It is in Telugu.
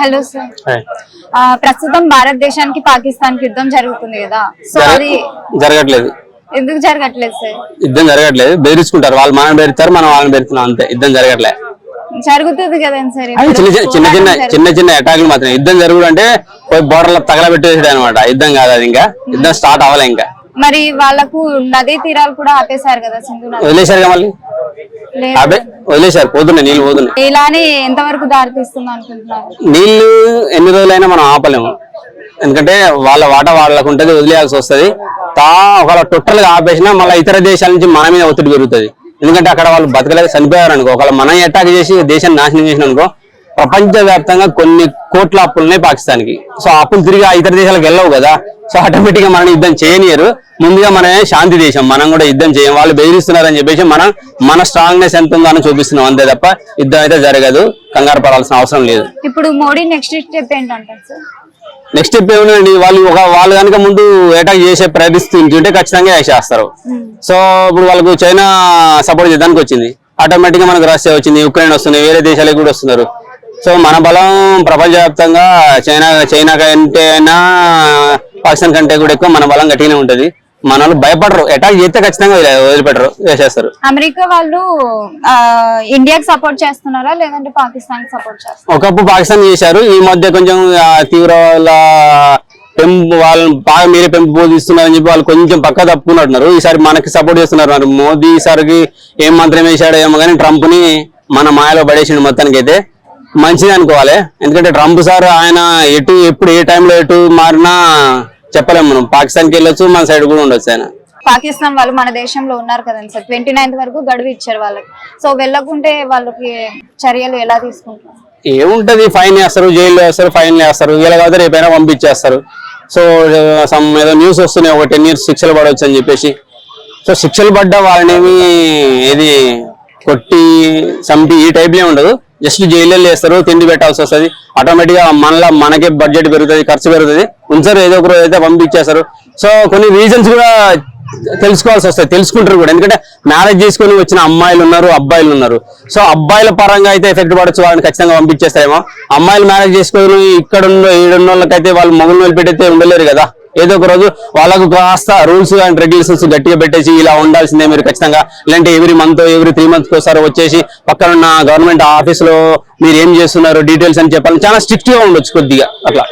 హలో సార్ ప్రస్తుతం భారతదేశానికి పాకిస్తాన్కి యుద్ధం జరుగుతుంది కదా. సో అది జరగట్లేదు. ఎందుకు జరగట్లేదు సార్ యుద్ధం జరగట్లేదు. బెదిరించుకుంటారు. వాళ్ళు మనం బెరుతారు మనం వాళ్ళని బెరుతున్నాం అంతే. యుద్ధం జరగట్లేదు జరుగుతుంది సార్ చిన్న చిన్న చిన్న చిన్న అటాకులు మాత్రం యుద్ధం జరుగుడు అంటే పోయి బోర్డర్లో తగలబెట్టేసాడు అనమాట యుద్ధం కాదు అది ఇంకా. యుద్ధం స్టార్ట్ అవ్వలే ఇంకా. మరి వాళ్ళకు నదీ తీరాలు కూడా ఆపేశారు కదా సింధు నది. వదిలేశారుగా మళ్ళీ? అబే వదిలేశారు పోతున్నాయి నీళ్ళు పోతున్నాయి ఇలానే ఎంతవరకు దారితీస్తుంది అనుకుంటున్నారు? నీళ్ళు ఎన్ని రోజులైనా మనం ఆపలేము. ఎందుకంటే వాళ్ళ వాట వాళ్ళకు ఉంటది వదిలేయాల్సి వస్తది. తా ఒకవేళ టోటల్గా ఆపేసినా మళ్ళీ ఇతర దేశాల నుంచి మన మీద ఒత్తిడి పెరుగుతుంది. ఎందుకంటే అక్కడ వాళ్ళు బతకలేక చనిపోయారు అనుకో ఒకవేళ మనం అటాక్ చేసి దేశాన్ని నాశనం చేసిన అనుకో ప్రపంచ వ్యాప్తంగా కొన్ని కోట్ల అప్పులు ఉన్నాయి పాకిస్తాన్కి సో అప్పులు తిరిగి ఆ ఇతర దేశాలకు వెళ్ళవు కదా. సో ఆటోమేటిక్గా మనం యుద్ధం చేయనియరు. ముందుగా మనమే శాంతి దేశం. మనం కూడా యుద్ధం చేయం. వాళ్ళు బెదిరిస్తున్నారని చెప్పేసి మనం మన స్ట్రాంగ్నెస్ ఎంత ఉందో అని చూపిస్తున్నాం అంతే తప్ప యుద్ధం అయితే జరగదు. కంగారు పడాల్సిన అవసరం లేదు. ఇప్పుడు మోడీ నెక్స్ట్ స్టెప్ ఏంటంటారు సార్? నెక్స్ట్ స్టెప్ ఏముందండి? వాళ్ళు ఒక వాళ్ళు కనుక ముందు అటాక్ చేసే ప్రయత్నిస్తుంటే ఖచ్చితంగా చేస్తారు. సో ఇప్పుడు వాళ్ళకు చైనా సపోర్ట్ చేయడానికి వచ్చింది. ఆటోమేటిక్గా మనకు రష్యా వచ్చింది ఉక్రెయిన్ వస్తుంది వేరే దేశాలకు కూడా వస్తున్నారు. సో మన బలం ప్రపంచవ్యాప్తంగా చైనా చైనా కంటే అయినా పాకిస్తాన్ కంటే కూడా ఎక్కువ మన బలం గట్టిగానే ఉంటది. మన వాళ్ళు భయపడరు. అటాక్ చేస్తే ఖచ్చితంగా వదిలే- వదిలిపెట్టరు వేసేస్తారు. అమెరికా వాళ్ళు ఇండియాకి సపోర్ట్ చేస్తున్నారా? లేదంటే పాకిస్తాన్ సపోర్ట్ చేస్తున్నారా? ఒకప్పుడు పాకిస్తాన్ చేశారు. ఈ మధ్య కొంచెం తీవ్ర వాళ్ళ పెంపు వాళ్ళని బాగా మీరే పెంపు బోధిస్తున్నారని చెప్పి వాళ్ళు కొంచెం పక్క తప్పుకున్నట్టున్నారు. ఈసారి మనకి సపోర్ట్ చేస్తున్నారు మోదీ ఈసారికి ఏం మంత్రం వేశాడో ఏమో కానీ ట్రంప్ని మన మాయలో పడేసిండు మొత్తానికి అయితే మంచిది అనుకోవాలి. ఎందుకంటే ట్రంప్ సార్ ఆయన ఎటు ఎప్పుడు ఏ టైంలో ఎటు మారినా చెప్పలేము మనం. పాకిస్తాన్కి వెళ్ళొచ్చు మన సైడ్ కూడా ఉండొచ్చు ఆయన. పాకిస్తాన్ వాళ్ళు మన దేశంలో ఉన్నారు కదండి సార్. ట్వంటీ నైన్త్ వరకు గడువు ఇచ్చారు వాళ్ళకి. సో వెళ్ళకుంటే వాళ్ళకి చర్యలు ఎలా తీసుకుంటారు? ఏముంటది ఫైన్ వేస్తారు జైల్లో వేస్తారు ఫైన్ వేస్తారు. ఇలా కాదు రేపైనా పంపించేస్తారు. సో సమ్ ఏదో న్యూస్ వస్తున్నాయి ఒక టెన్ ఇయర్స్ శిక్షలు పడవచ్చు అని చెప్పేసి. సో శిక్షలు పడ్డ వాళ్ళనేమి ఏది కొట్టి చంపి ఈ టైప్లే ఉండదు. జస్ట్ జైల్లో వేస్తారు తిండి పెట్టాల్సి వస్తుంది. ఆటోమేటిక్గా మనలో మనకే బడ్జెట్ పెరుగుతుంది ఖర్చు పెరుగుతుంది. ఉంచారు ఏదో ఒక రోజు అయితే పంపించేస్తారు. సో కొన్ని రీజన్స్ కూడా తెలుసుకోవాల్సి వస్తాయి తెలుసుకుంటారు కూడా. ఎందుకంటే మ్యారేజ్ చేసుకొని వచ్చిన అమ్మాయిలు ఉన్నారు అబ్బాయిలు ఉన్నారు. సో అబ్బాయిల పరంగా అయితే ఎఫెక్ట్ పడచ్చు వాళ్ళని ఖచ్చితంగా పంపించేస్తారేమో. అమ్మాయిలు మ్యారేజ్ చేసుకొని ఇక్కడ ఉన్న ఈడున్న వాళ్ళకైతే వాళ్ళు మొగులు వదిలిపెట్టయితే ఉండలేరు కదా. ఏదో ఒక రోజు వాళ్ళకు కాస్త రూల్స్ అండ్ రెగ్యులేషన్స్ గట్టిగా పెట్టేసి ఇలా ఉండాల్సిందే మీరు ఖచ్చితంగా. లేదంటే every month every three months ఒకసారి వచ్చేసి పక్కన ఉన్న గవర్నమెంట్ ఆఫీస్లో మీరు ఏం చేస్తున్నారు డీటెయిల్స్ అని చెప్పాలి చాలా స్ట్రిక్ట్గా ఉండొచ్చు కొద్దిగా అట్లా.